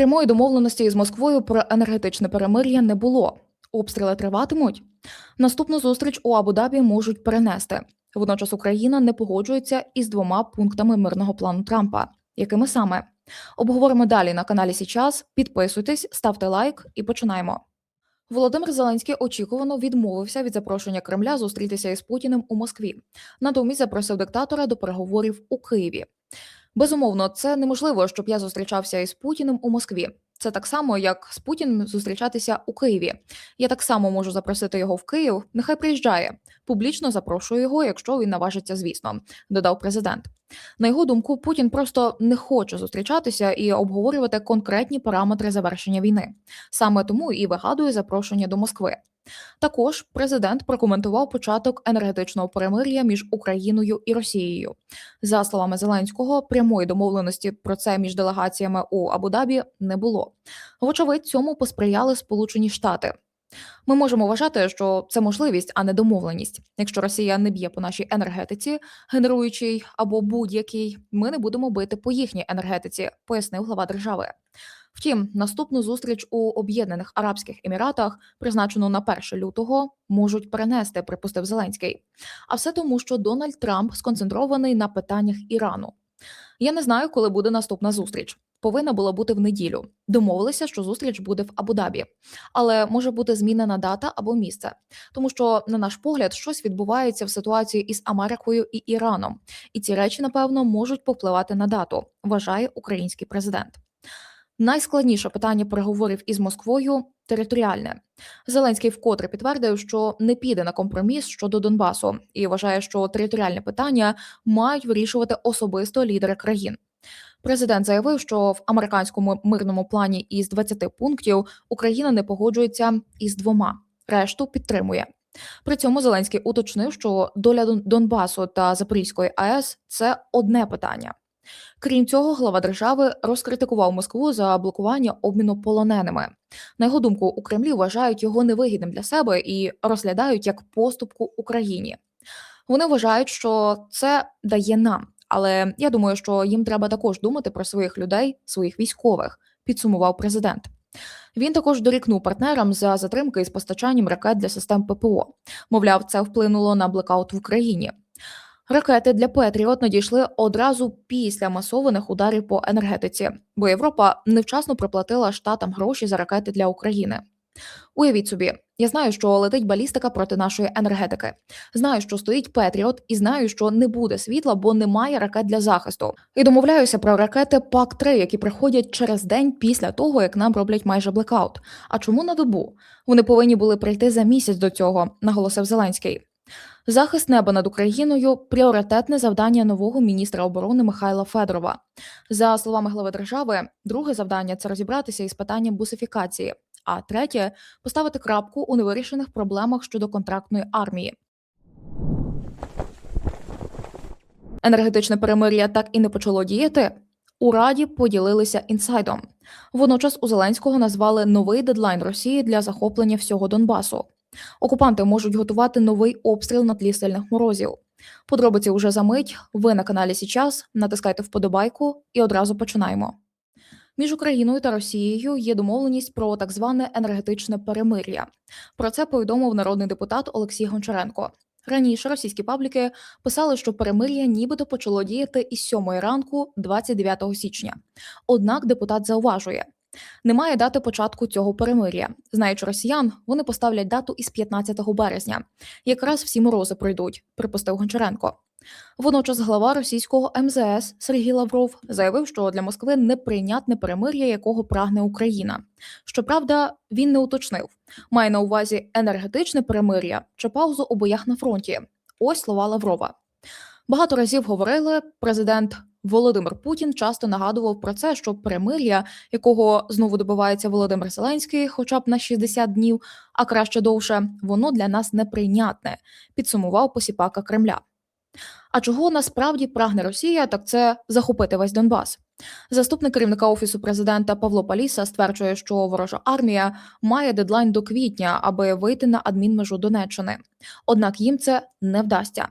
Прямої домовленості із Москвою про енергетичне перемир'я не було. Обстріли триватимуть. Наступну зустріч у Абу-Дабі можуть перенести. Водночас Україна не погоджується із двома пунктами мирного плану Трампа. Якими саме обговоримо далі на каналі Січас. Підписуйтесь, ставте лайк і починаємо. Володимир Зеленський очікувано відмовився від запрошення Кремля зустрітися із Путіним у Москві. Натомість запросив диктатора до переговорів у Києві. Безумовно, це неможливо, щоб я зустрічався із Путіним у Москві. Це так само, як з Путіним зустрічатися у Києві. Я так само можу запросити його в Київ. Нехай приїжджає. Публічно запрошую його, якщо він наважиться, звісно, додав президент. На його думку, Путін просто не хоче зустрічатися і обговорювати конкретні параметри завершення війни. Саме тому і вигадує запрошення до Москви. Також президент прокоментував початок енергетичного перемир'я між Україною і Росією. За словами Зеленського, прямої домовленості про це між делегаціями у Абу-Дабі не було. Вочевидь, цьому посприяли Сполучені Штати. Ми можемо вважати, що це можливість, а не домовленість. Якщо Росія не б'є по нашій енергетиці, генеруючій або будь-якій, ми не будемо бити по їхній енергетиці, пояснив глава держави. Втім, наступну зустріч у Об'єднаних Арабських Еміратах, призначену на 1 лютого, можуть перенести, припустив Зеленський. А все тому, що Дональд Трамп сконцентрований на питаннях Ірану. Я не знаю, коли буде наступна зустріч. Повинна була бути в неділю. Домовилися, що зустріч буде в Абу-Дабі, але може бути змінена дата або місце, тому що, на наш погляд, щось відбувається в ситуації із Америкою і Іраном, і ці речі, напевно, можуть повпливати на дату, вважає український президент. Найскладніше питання переговорів із Москвою територіальне. Зеленський вкотре підтвердив, що не піде на компроміс щодо Донбасу і вважає, що територіальне питання мають вирішувати особисто лідери країн. Президент заявив, що в американському мирному плані із 20 пунктів Україна не погоджується із двома, решту підтримує. При цьому Зеленський уточнив, що доля Донбасу та Запорізької АЕС це одне питання. Крім цього, глава держави розкритикував Москву за блокування обміну полоненими. На його думку, у Кремлі вважають його невигідним для себе і розглядають як поступку Україні. Вони вважають, що це дає нам, але я думаю, що їм треба також думати про своїх людей, своїх військових. Підсумував президент. Він також дорікнув партнерам за затримки із постачанням ракет для систем ППО. Мовляв, це вплинуло на блекаут в Україні. Ракети для Петріот надійшли одразу після масованих ударів по енергетиці, бо Європа невчасно проплатила штатам гроші за ракети для України. Уявіть собі, я знаю, що летить балістика проти нашої енергетики. Знаю, що стоїть Петріот, і знаю, що не буде світла, бо немає ракет для захисту. І домовляюся про ракети пак 3 які приходять через день після того, як нам роблять майже блекаут. А чому на добу? Вони повинні були прийти за місяць до цього, наголосив Зеленський. Захист неба над Україною пріоритетне завдання нового міністра оборони Михайла Федорова. За словами глави держави, друге завдання це розібратися із питанням бусифікації. А третє поставити крапку у невирішених проблемах щодо контрактної армії. Енергетичне перемир'я так і не почало діяти. У Раді поділилися інсайдом. Водночас у Зеленського назвали новий дедлайн Росії для захоплення всього Донбасу. Окупанти можуть готувати новий обстріл на тлі сильних морозів. Подробиці уже за мить. Ви на каналі Січас. Натискайте вподобайку і одразу починаємо. Між Україною та Росією є домовленість про так зване енергетичне перемир'я. Про це повідомив народний депутат Олексій Гончаренко. Раніше російські пабліки писали, що перемир'я нібито почало діяти із 7 ранку, 29 січня. Однак депутат зауважує, немає дати початку цього перемир'я. Знаючи росіян, вони поставлять дату із 15 березня. Якраз всі морози пройдуть, припустив Гончаренко. Водночас глава російського МЗС Сергій Лавров заявив, що для Москви неприйнятне перемир'я, якого прагне Україна. Щоправда, він не уточнив, має на увазі енергетичне перемир'я чи паузу у боях на фронті. Ось слова Лаврова. Багато разів говорили, президент Володимир Путін часто нагадував про це, що перемир'я, якого знову добивається Володимир Зеленський, хоча б на 60 днів, а краще довше, воно для нас неприйнятне, підсумував посіпака Кремля. А чого насправді прагне Росія, так це захопити весь Донбас. Заступник керівника офісу президента Павло Паліса стверджує, що ворожа армія має дедлайн до квітня, аби вийти на адмінмежу Донеччини. Однак їм це не вдасться.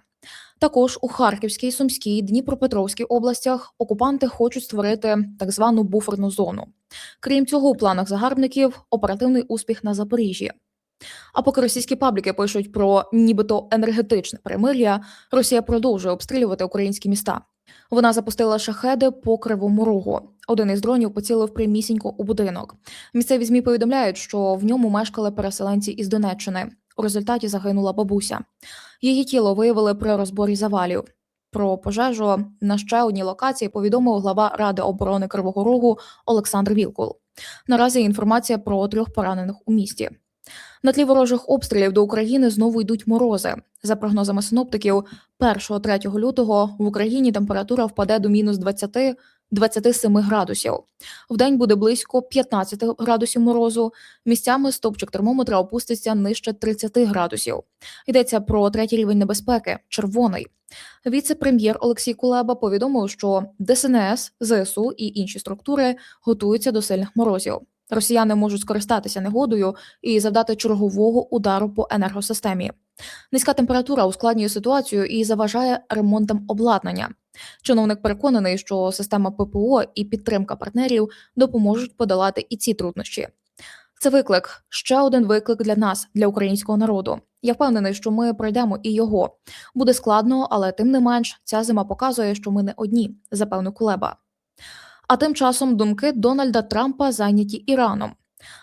Також у Харківській, Сумській, Дніпропетровській областях окупанти хочуть створити так звану буферну зону. Крім цього, у планах загарбників оперативний успіх на Запоріжжі. А поки російські пабліки пишуть про нібито енергетичне перемир'я, Росія продовжує обстрілювати українські міста. Вона запустила шахеди по кривому рогу. Один із дронів поцілив прямісінько у будинок. Місцеві змі повідомляють, що в ньому мешкали переселенці із Донеччини. У результаті загинула бабуся. Її тіло виявили при розборі завалів. Про пожежу на ще одній локації повідомив глава Ради оборони Кривого Рогу Олександр Вілкул. Наразі інформація про трьох поранених у місті. На тлі ворожих обстрілів до України знову йдуть морози. За прогнозами синоптиків, 1-3 лютого в Україні температура впаде до мінус 20 27 градусів. Вдень буде близько 15 градусів морозу. Місцями стопчик термометра опуститься нижче 30 градусів. Йдеться про третій рівень небезпеки червоний. Віце-прем'єр Олексій Кулеба повідомив, що ДСНС, ЗСУ і інші структури готуються до сильних морозів. Росіяни можуть скористатися негодою і завдати чергового удару по енергосистемі. Низька температура ускладнює ситуацію і заважає ремонтам обладнання. Чиновник переконаний, що система ППО і підтримка партнерів допоможуть подолати і ці труднощі. Це виклик, ще один виклик для нас, для українського народу. Я впевнений, що ми пройдемо і його. Буде складно, але тим не менш, ця зима показує, що ми не одні, запевнив Кулеба. А тим часом думки Дональда Трампа зайняті Іраном.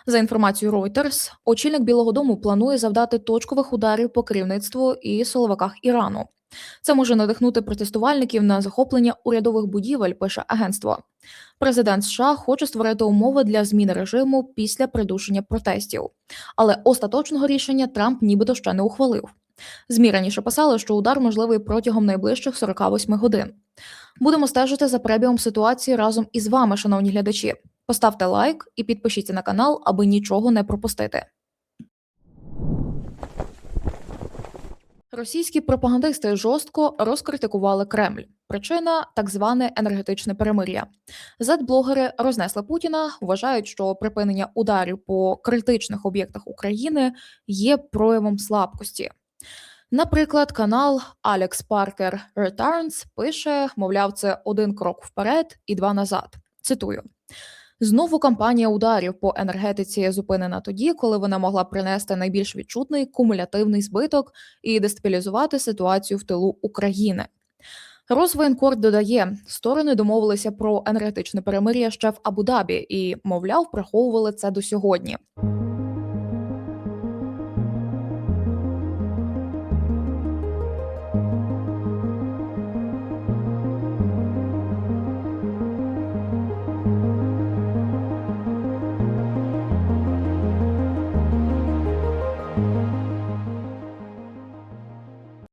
За інформацією Reuters, очільник Білого Дому планує завдати точкових ударів по керівництву і силовиках Ірану. Це може надихнути протестувальників на захоплення урядових будівель, пише агентство. Президент США хоче створити умови для зміни режиму після придушення протестів, але остаточного рішення Трамп нібито ще не ухвалив. ЗМІ раніше писали, що удар можливий протягом найближчих 48 годин. Будемо стежити за перебігом ситуації разом із вами, шановні глядачі. Поставте лайк і підпишіться на канал, аби нічого не пропустити. Російські пропагандисти жорстко розкритикували Кремль. Причина так зване енергетичне перемир'я. Зет-блогери рознесли Путіна, вважають, що припинення ударів по критичних об'єктах України є проявом слабкості. Наприклад, канал Alex Parker Returns пише, мовляв, це один крок вперед і два назад. Цитую. Знову кампанія ударів по енергетиці зупинена тоді, коли вона могла принести найбільш відчутний кумулятивний збиток і дестабілізувати ситуацію в тилу України. Розвоєнкор додає, сторони домовилися про енергетичне перемир'я ще в Абу-Дабі і, мовляв, приховували це до сьогодні.